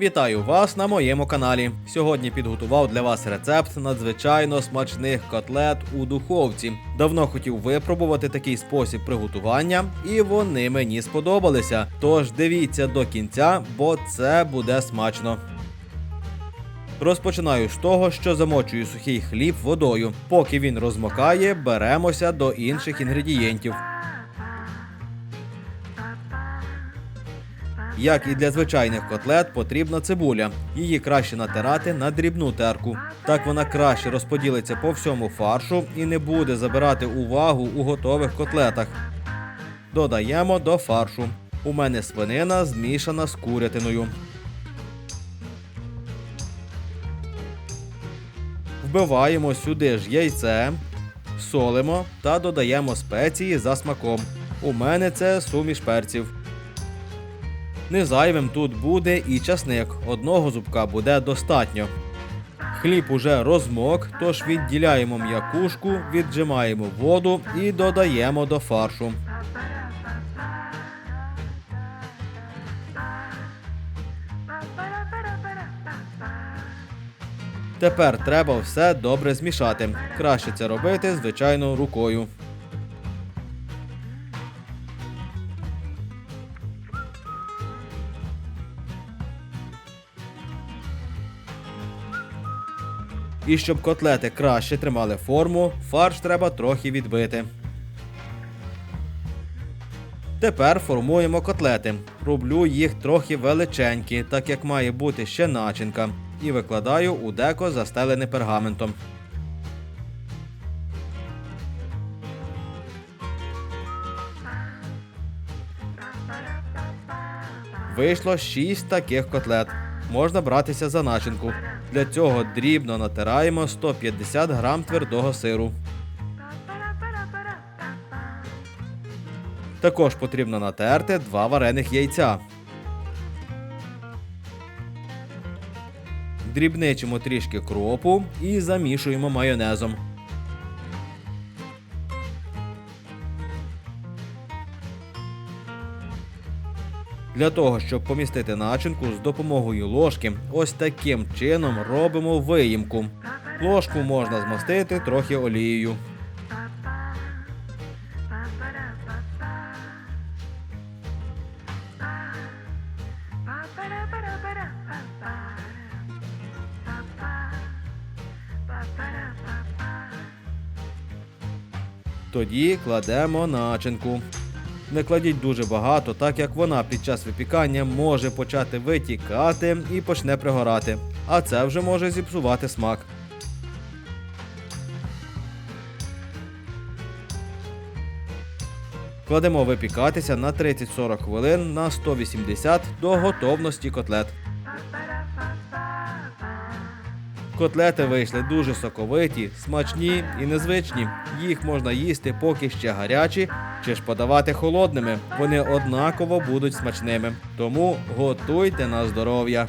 Вітаю вас на моєму каналі. Сьогодні підготував для вас рецепт надзвичайно смачних котлет у духовці. Давно хотів випробувати такий спосіб приготування, і вони мені сподобалися. Тож дивіться до кінця, бо це буде смачно. Розпочинаю з того, що замочую сухий хліб водою. Поки він розмокає, беремося до інших інгредієнтів. Як і для звичайних котлет, потрібна цибуля. Її краще натирати на дрібну терку. Так вона краще розподілиться по всьому фаршу і не буде забирати увагу у готових котлетах. Додаємо до фаршу. У мене свинина змішана з курятиною. Вбиваємо сюди ж яйце, солимо та додаємо спеції за смаком. У мене це суміш перців. Незайвим тут буде і часник. Одного зубка буде достатньо. Хліб уже розмок, тож відділяємо м'якушку, віджимаємо воду і додаємо до фаршу. Тепер треба все добре змішати. Краще це робити, звичайно, рукою. І щоб котлети краще тримали форму, фарш треба трохи відбити. Тепер формуємо котлети. Роблю їх трохи величенькі, так як має бути ще начинка, і викладаю у деко застелене пергаментом. Вийшло 6 таких котлет. Можна братися за начинку. Для цього дрібно натираємо 150 грам твердого сиру. Також потрібно натерти два варених яйця. Дрібничимо трішки кропу і замішуємо майонезом. Для того, щоб помістити начинку з допомогою ложки, ось таким чином робимо виїмку. Ложку можна змастити трохи олією. Тоді кладемо начинку. Не кладіть дуже багато, так як вона під час випікання може почати витікати і почне пригорати. А це вже може зіпсувати смак. Кладемо випікатися на 30-40 хвилин на 180 до готовності котлет. Котлети вийшли дуже соковиті, смачні і незвичні. Їх можна їсти поки ще гарячі, чи ж подавати холодними. Вони однаково будуть смачними. Тому готуйте на здоров'я.